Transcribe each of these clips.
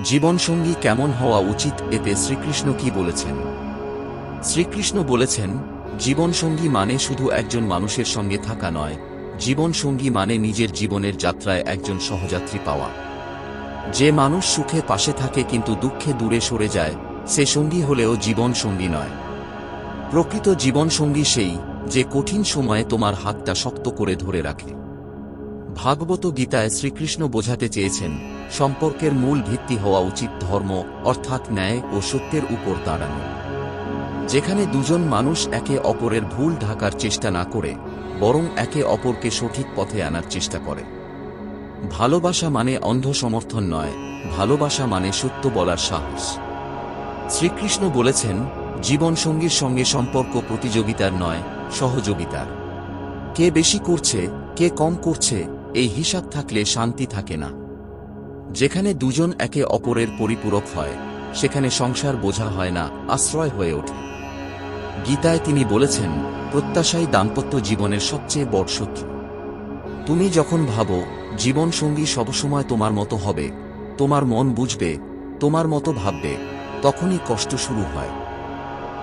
জীবনসঙ্গী কেমন হওয়া উচিত এতে শ্রীকৃষ্ণ কি বলেছেন? শ্রীকৃষ্ণ বলেছেন, জীবনসঙ্গী মানে শুধু একজন মানুষের সঙ্গে থাকা নয়, জীবনসঙ্গী মানে নিজের জীবনের যাত্রায় একজন সহযাত্রী পাওয়া। যে মানুষ সুখে পাশে থাকে কিন্তু দুঃখে দূরে সরে যায়, সে সঙ্গী হলেও জীবন সঙ্গী নয়। প্রকৃত জীবন সঙ্গী সেই, যে কঠিন সময়ে তোমার হাতটা শক্ত করে ধরে রাখে। ভাগবত গীতায় শ্রীকৃষ্ণ বোঝাতে চেয়েছেন সম্পর্কের মূল ভিত্তি হওয়া উচিত ধর্ম, অর্থাৎ ন্যায় ও সত্যের উপর দাঁড়ানো। যেখানে দুজন মানুষ একে অপরের ভুল ঢাকার চেষ্টা না করে, বরং একে অপরকে সঠিক পথে আনার চেষ্টা করে। ভালোবাসা মানে অন্ধ সমর্থন নয়, ভালোবাসা মানে সত্য বলার সাহস। শ্রীকৃষ্ণ বলেছেন, জীবনসঙ্গীর সঙ্গে সম্পর্ক প্রতিযোগিতার নয়, সহযোগিতার। কে বেশি করছে, কে কম করছে, এই হিসাব থাকলে শান্তি থাকে না। যেখানে দুজন একে অপরের পরিপূরক হয়, সেখানে সংসার বোঝা হয় না, আশ্রয় হয়ে ওঠে। গীতায় তিনি বলেছেন, প্রত্যাশাই দাম্পত্য জীবনের সবচেয়ে বড় শত্রু। তুমি যখন ভাবো, জীবনসঙ্গী সবসময় তোমার মতো হবে, তোমার মন বুঝবে, তোমার মতো ভাববে, তখনই কষ্ট শুরু হয়।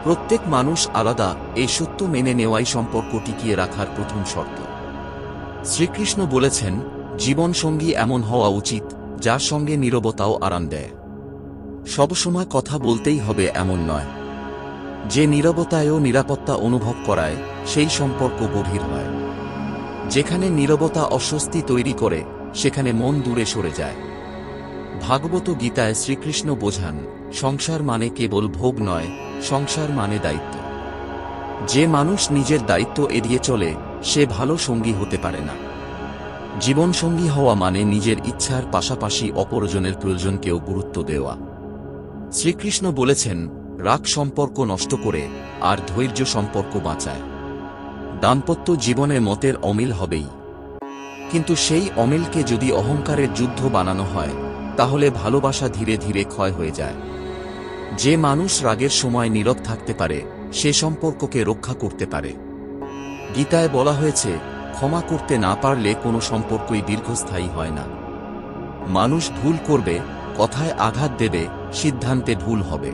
প্রত্যেক মানুষ আলাদা এই সত্য মেনে নেওয়াই সম্পর্ক টিকিয়ে রাখার প্রথম শর্ত। শ্রীকৃষ্ণ বলেছেন, জীবনসঙ্গী এমন হওয়া উচিত যার সঙ্গে নীরবতাও আরাম দেয়। সবসময় কথা বলতেই হবে এমন নয়। যে নীরবতায়ও নিরাপত্তা অনুভব করায়, সেই সম্পর্ক গভীর হয়। যেখানে নীরবতা অস্বস্তি তৈরি করে, সেখানে মন দূরে সরে যায়। ভাগবত গীতায় শ্রীকৃষ্ণ বোঝান, সংসার মানে কেবল ভোগ নয়, সংসার মানে দায়িত্ব। যে মানুষ নিজের দায়িত্ব এড়িয়ে চলে, সে ভালো সঙ্গী হতে পারে না। জীবনসঙ্গী হওয়া মানে নিজের ইচ্ছার পাশাপাশি অপরজনের প্রয়োজনকেও গুরুত্ব দেওয়া। শ্রীকৃষ্ণ বলেছেন, রাগ সম্পর্ক নষ্ট করে আর ধৈর্য সম্পর্ক বাঁচায়। দাম্পত্য জীবনে মতের অমিল হবেই। কিন্তু সেই অমিলকে যদি অহংকারের যুদ্ধ বানানো হয়, তাহলে ভালোবাসা ধীরে ধীরে ক্ষয় হয়ে যায়। যে মানুষ রাগের সময় নীরব থাকতে পারে, সে সম্পর্ককে রক্ষা করতে পারে। গীতায় বলা হয়েছে ক্ষমা করতে না পারলে কোনো সম্পর্কই দীর্ঘস্থায়ী হয় না। মানুষ ভুল করবে, কথায় আঘাত দেবে, সিদ্ধান্তে ভুল হবে।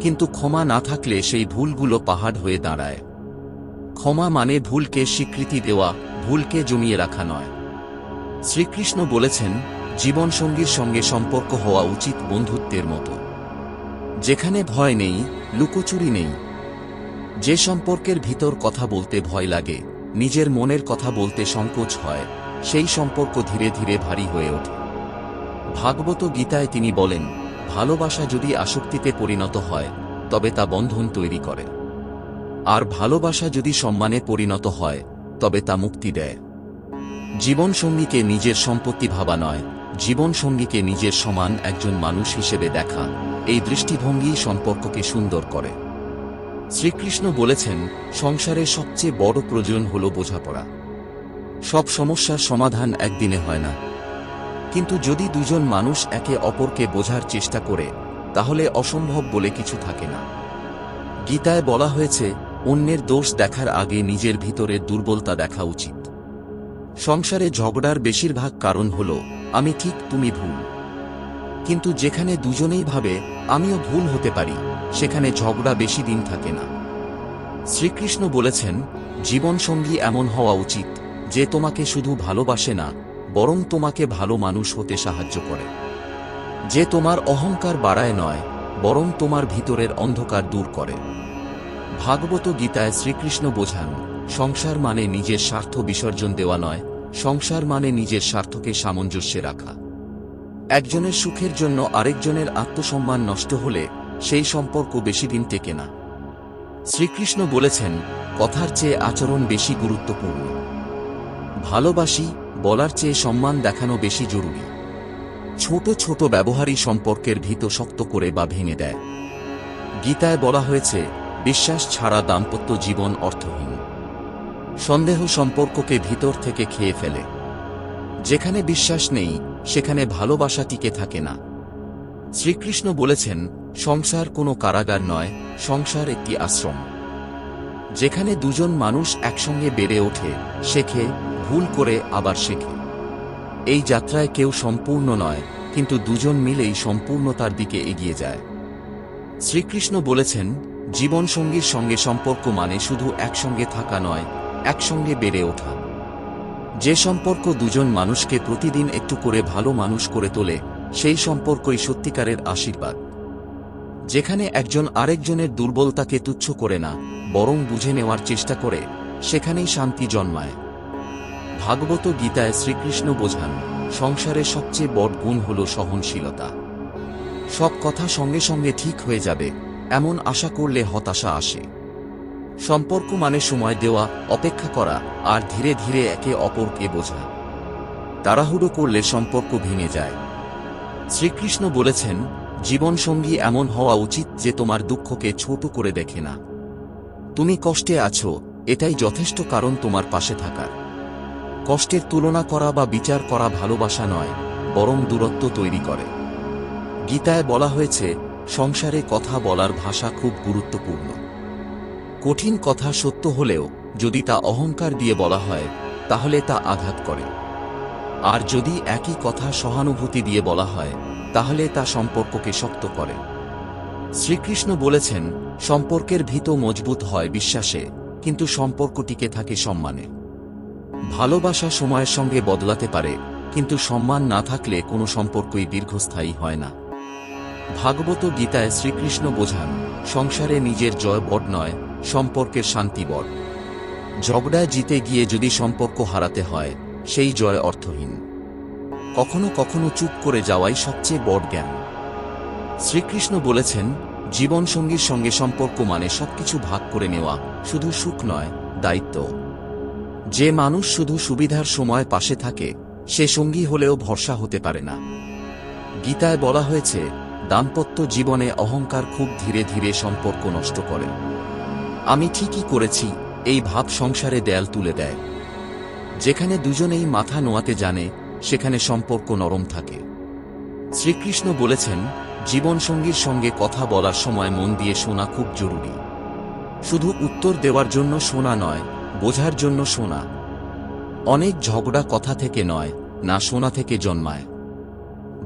কিন্তু ক্ষমা না থাকলে সেই ভুলগুলো পাহাড় হয়ে দাঁড়ায়। ক্ষমা মানে ভুলকে স্বীকৃতি দেওয়া, ভুলকে জমিয়ে রাখা নয়। শ্রীকৃষ্ণ বলেছেন, জীবনসঙ্গীর সঙ্গে সম্পর্ক হওয়া উচিত বন্ধুত্বের মতো। যেখানে ভয় নেই, লুকোচুরি নেই। যে সম্পর্কের ভিতর কথা বলতে ভয় লাগে নিজের মনের কথা বলতে সংকোচ হয়, সেই সম্পর্ক ধীরে ধীরে ভারী হয়ে ওঠে। ভাগবত গীতায় তিনি বলেন, ভালোবাসা যদি আসক্তিতে পরিণত হয়, তবে তা বন্ধন তৈরি করে। আর ভালোবাসা যদি সম্মানে পরিণত হয়, তবে তা মুক্তি দেয়। জীবনসঙ্গীকে নিজের সম্পত্তি ভাবা নয়, জীবনসঙ্গীকে নিজের সমান একজন মানুষ হিসেবে দেখা, এই দৃষ্টিভঙ্গি সম্পর্ককে সুন্দর করে। শ্রীকৃষ্ণ বলেছেন সংসারের সবচেয়ে বড় প্রয়োজন হল বোঝাপড়া। সব সমস্যার সমাধান একদিনে হয় না। কিন্তু যদি দুজন মানুষ একে অপরকে বোঝার চেষ্টা করে, তাহলে অসম্ভব বলে কিছু থাকে না। গীতায় বলা হয়েছে, অন্যের দোষ দেখার আগে নিজের ভিতরে দুর্বলতা দেখা উচিত। সংসারে ঝগড়ার বেশিরভাগ কারণ হল, আমি ঠিক তুমি ভুল। কিন্তু যেখানে দুজনেই ভাবে, আমিও ভুল হতে পারি, সেখানে ঝগড়া বেশি দিন থাকে না। শ্রীকৃষ্ণ বলেছেন, জীবনসঙ্গী এমন হওয়া উচিত, যে তোমাকে শুধু ভালোবাসে না, বরং তোমাকে ভালো মানুষ হতে সাহায্য করে। যে তোমার অহংকার বাড়ায় নয়, বরং তোমার ভিতরের অন্ধকার দূর করে। ভাগবত গীতায় শ্রীকৃষ্ণ বোঝান, সংসার মানে নিজের স্বার্থ বিসর্জন দেওয়া নয়, সংসার মানে নিজের স্বার্থকে সামঞ্জস্যে রাখা। একজনের সুখের জন্য আরেকজনের আত্মসম্মান নষ্ট হলে সেই সম্পর্ক বেশি দিন টেকে না। শ্রীকৃষ্ণ বলেছেন, কথার চেয়ে আচরণ বেশি গুরুত্বপূর্ণ। ভালোবাসি, বলার চেয়ে সম্মান দেখানো বেশি জরুরি। ছোট ছোট ব্যবহারই সম্পর্কের ভিত শক্ত করে বা ভেঙে দেয়। গীতায় বলা হয়েছে, বিশ্বাস ছাড়া দাম্পত্য জীবন অর্থহীন। সন্দেহ সম্পর্ককে ভিতর থেকে খেয়ে ফেলে। যেখানে বিশ্বাস নেই, সেখানে ভালোবাসা টিকে থাকে না। শ্রীকৃষ্ণ বলেছেন, সংসার কোনো কারাগার নয়, সংসার একটি আশ্রম। যেখানে দুজন মানুষ একসঙ্গে বেড়ে ওঠে, শেখে, ভুল করে আবার শেখে। এই যাত্রায় কেউ সম্পূর্ণ নয়, কিন্তু দুজন মিলেই সম্পূর্ণতার দিকে এগিয়ে যায়। শ্রীকৃষ্ণ বলেছেন, জীবনসঙ্গীর সঙ্গে সম্পর্ক মানে শুধু একসঙ্গে থাকা নয়, একসঙ্গে বেড়ে ওঠা। যে সম্পর্ক দুজন মানুষকে প্রতিদিন একটু করে ভালো মানুষ করে তোলে, সেই সম্পর্কই সত্যিকারের আশীর্বাদ। যেখানে একজন আরেকজনের দুর্বলতাকে তুচ্ছ করে না, বরং বুঝে নেওয়ার চেষ্টা করে, সেখানেই শান্তি জন্মায়। ভাগবত গীতায় শ্রীকৃষ্ণ বোঝান সংসারের সবচেয়ে বড় গুণ হল সহনশীলতা। সব কথা সঙ্গে সঙ্গে ঠিক হয়ে যাবে, এমন আশা করলে হতাশা আসে। সম্পর্ক মানে সময় দেওয়া, অপেক্ষা করা, আর ধীরে ধীরে একে অপরকে বোঝা। তাড়াহুড়ো করলে সম্পর্ক ভেঙে যায়। শ্রীকৃষ্ণ বলেছেন, জীবনসঙ্গী এমন হওয়া উচিত যে তোমার দুঃখকে ছোট করে দেখে না। তুমি কষ্টে আছো, এটাই যথেষ্ট কারণ তোমার পাশে থাকার। কষ্টের তুলনা করা বা বিচার করা ভালোবাসা নয়, বরং দূরত্ব তৈরি করে। গীতায় বলা হয়েছে, সংসারে কথা বলার ভাষা খুব গুরুত্বপূর্ণ। কঠিন কথা সত্য হলেও যদি তা অহংকার দিয়ে বলা হয়, তাহলে তা আঘাত করে। আর যদি একই কথা সহানুভূতি দিয়ে বলা হয়, তাহলে তা সম্পর্ককে শক্ত করে। শ্রীকৃষ্ণ বলেছেন, সম্পর্কের ভিত মজবুত হয় বিশ্বাসে, কিন্তু সম্পর্ক টিকে থাকে সম্মানে। ভালোবাসা সময়ের সঙ্গে বদলাতে পারে, কিন্তু সম্মান না থাকলে কোনো সম্পর্কই দীর্ঘস্থায়ী হয় না। ভাগবত গীতায় শ্রীকৃষ্ণ বোঝান, সংসারে নিজের জয় বট নয় সম্পর্কের শান্তি বড় ঝগড়ায় জিতে গিয়ে যদি সম্পর্ক হারাতে হয়, সেই জয় অর্থহীন। কখনো কখনো চুপ করে যাওয়াই সবচেয়ে বড় জ্ঞান। শ্রীকৃষ্ণ বলেছেন জীবনসঙ্গীর সঙ্গে সম্পর্ক মানে সবকিছু ভাগ করে নেওয়া, শুধু সুখ নয়, দায়িত্ব। যে মানুষ শুধু সুবিধার সময় পাশে থাকে, সে সঙ্গী হলেও ভরসা হতে পারে না। গীতায় বলা হয়েছে, দাম্পত্য জীবনে অহংকার খুব ধীরে ধীরে সম্পর্ক নষ্ট করে। আমি ঠিকই করেছি, এই ভাব সংসারে দেয়াল তুলে দেয়। যেখানে দুজনেই মাথা নোয়াতে জানে, সেখানে সম্পর্ক নরম থাকে। শ্রীকৃষ্ণ বলেছেন, জীবনসঙ্গীর সঙ্গে কথা বলার সময় মন দিয়ে শোনা খুব জরুরি। শুধু উত্তর দেওয়ার জন্য শোনা নয়, বোঝার জন্য শোনা। অনেক ঝগড়া কথা থেকে নয়, না শোনা থেকে জন্মায়।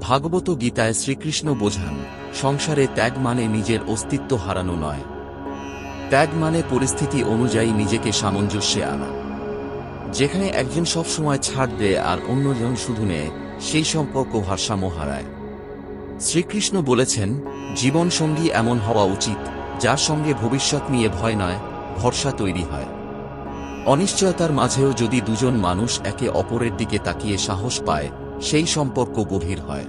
ভাগবত গীতায় শ্রীকৃষ্ণ বোঝান, সংসারে ত্যাগ মানে নিজের অস্তিত্ব হারানো নয়। ত্যাগ মানে পরিস্থিতি অনুযায়ী নিজেকে সামঞ্জস্যে আনা। যেখানে একজন সবসময় ছাড় দেয় আর অন্যজন শুধু নেয়, সেই সম্পর্ক ভারসাম্য হারায়। শ্রীকৃষ্ণ বলেছেন, জীবনসঙ্গী এমন হওয়া উচিত, যার সঙ্গে ভবিষ্যৎ নিয়ে ভয় নয়, ভরসা তৈরি হয়। অনিশ্চয়তার মাঝেও যদি দুজন মানুষ একে অপরের দিকে তাকিয়ে সাহস পায়, সেই সম্পর্ক গভীর হয়।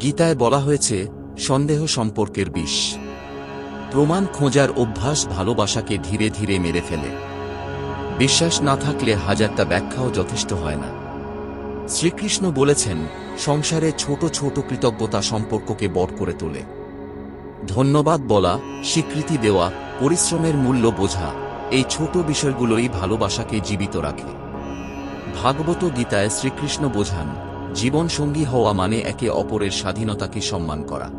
গীতায় বলা হয়েছে, সন্দেহ সম্পর্কের বিষ। প্রমাণ খোঁজার অভ্যাস ভালোবাসাকে ধীরে ধীরে মেরে ফেলে। বিশ্বাস না থাকলে হাজারটা ব্যাখ্যাও যথেষ্ট হয় না। শ্রীকৃষ্ণ বলেছেন, সংসারে ছোট ছোট কৃতজ্ঞতা সম্পর্ককে বড় করে তোলে। ধন্যবাদ বলা, স্বীকৃতি দেওয়া, পরিশ্রমের মূল্য বোঝা, এই ছোট বিষয়গুলোই ভালোবাসাকে জীবিত রাখে। ভাগবত গীতায় শ্রীকৃষ্ণ বোঝান, জীবনসঙ্গী হওয়া মানে একে অপরের স্বাধীনতাকে সম্মান করা।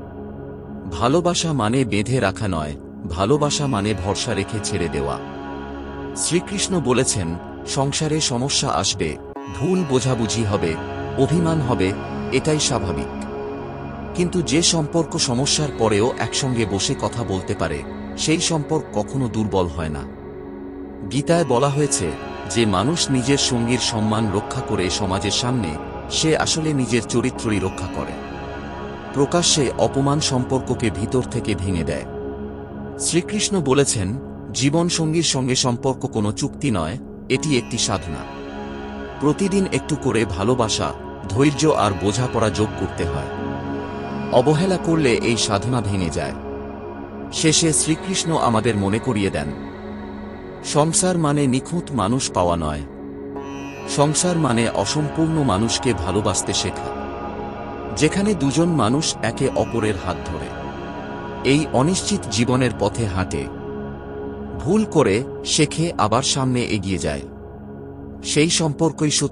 ভালোবাসা মানে বেঁধে রাখা নয়, ভালোবাসা মানে ভরসা রেখে ছেড়ে দেওয়া। শ্রীকৃষ্ণ বলেছেন, সংসারে সমস্যা আসবে, ভুল বোঝাবুঝি হবে, অভিমান হবে, এটাই স্বাভাবিক। কিন্তু যে সম্পর্ক সমস্যার পরেও একসঙ্গে বসে কথা বলতে পারে, সেই সম্পর্ক কখনো দুর্বল হয় না। গীতায় বলা হয়েছে, যে মানুষ নিজের সঙ্গীর সম্মান রক্ষা করে সমাজের সামনে, সে আসলে নিজের চরিত্রই রক্ষা করে। প্রকাশ্যে অপমান সম্পর্ককে ভিতর থেকে ভেঙে দেয়। শ্রীকৃষ্ণ বলেছেন জীবনসঙ্গীর সঙ্গে সম্পর্ক কোনো চুক্তি নয়, এটি একটি সাধনা। প্রতিদিন একটু করে ভালোবাসা, ধৈর্য আর বোঝাপড়া যোগ করতে হয়। অবহেলা করলে এই সাধনা ভেঙে যায়। শেষে শ্রীকৃষ্ণ আমাদের মনে করিয়ে দেন, সংসার মানে নিখুঁত মানুষ পাওয়া নয়। সংসার মানে অসম্পূর্ণ মানুষকে ভালোবাসতে শেখা। যেখানে দুজন মানুষ একে অপরের হাত ধরে। এই অনিশ্চিত জীবনের পথে হাঁটে। ভুল করে শেখে আবার সামনে এগিয়ে যায়। সেই সম্পর্কই